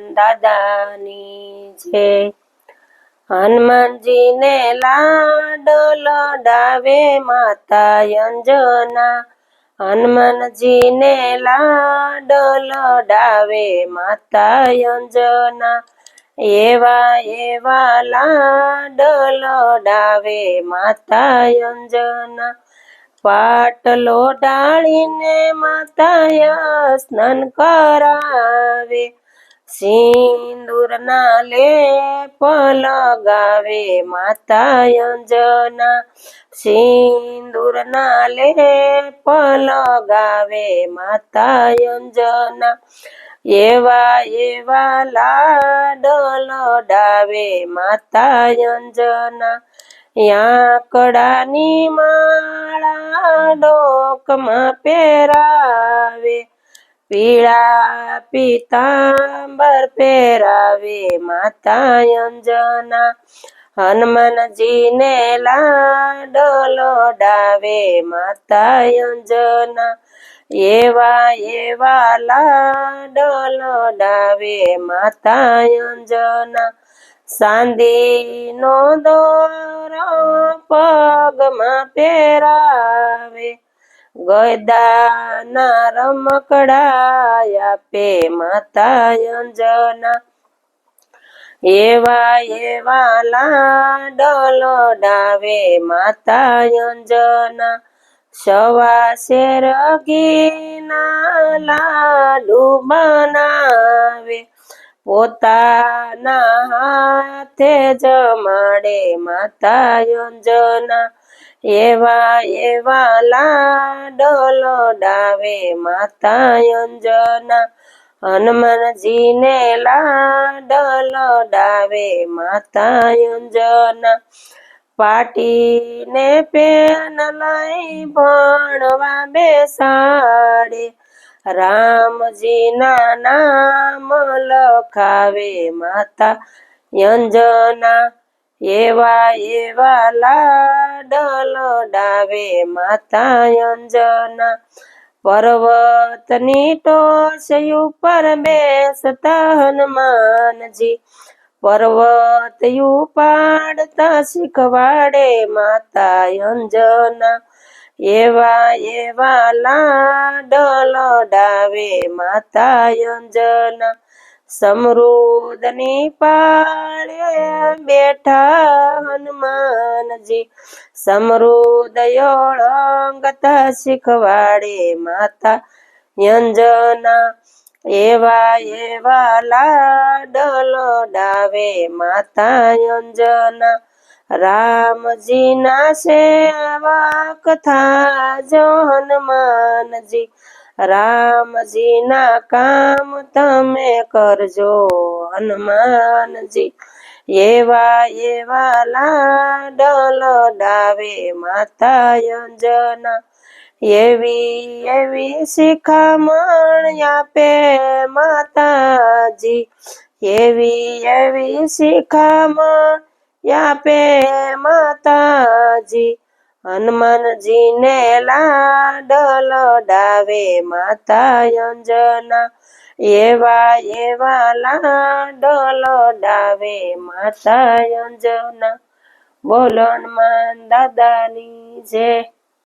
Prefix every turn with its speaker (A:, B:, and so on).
A: દાદાની છે હનુમાનજીને લાડો લડાવે માતા અંજના. હનુમાનજીને લાડો લડાવે માતા અંજના. એવા એવા લાડો લડાવે માતા અંજના. પાટલો ડાળીને માતા સ્નાન કરાવે. સિંદૂરના લેપ લગાવે માતા અંજના. સિંદૂરના લેપ લગાવે માતા અંજના. એવા એવા લાડલ ડાવે માતા અંજના. યાકડાની માળા ડોકમાં પહેરાવે પીળા પીતાંબર પહેરાવે માતા અંજના. હનુમાનજીને લાડ લડાવે માતા અંજના. એવા એવા લાડ લડાવે માતા અંજના. સાંદીનો દોરો પગમાં પહેરાવે ગયદાના રમકડા આપે માતા અંજના. એવા એવા લાડ ડાવે માતા અંજના. સવા શેર ઘીના લાડુ બનાવે. પોતાના હાથે જમાડે માતા અંજના. એવા એવા લાડ ડાવે માતા અંજના હનુમાનજીને લાડ ડાવે માતા અંજના પાટીને પેન લઈ ભણવા બેસાડે. રામજીના નામ લખાવે માતા અંજના એવા એવા લાડ ડાવે માતા અંજના. પર્વતની ટોચ ઉપર બેસતા હનુમાનજી. પર્વત ઉપાડતા શીખવાડે માતા અંજના. એવા એવા લાડ ડાવે માતા અંજના. સમૃદ્ધની પાળે બેઠા હનુમાનજી. સમૃદ્ધ ઓળંગતા શીખવાડે માતા યંજના. એવા એવા લાડ લડાવે માતા અંજના રામજીના સેવક થાજો હનુમાનજી. રામજીના કામ તમે કરજો, હનુમાનજી. એવા એવા લાડલ ડાવે માતા અંજના એવી એવી શિખામણ આપે માતાજી. એવી એવી શિખામણ આપે માતાજી. હનુમાનજીને લાડલ ડાવે માતા અંજના. એવા એવા લાડલ ડાવે માતા અંજના. બોલો હનુમાન દાદાની જય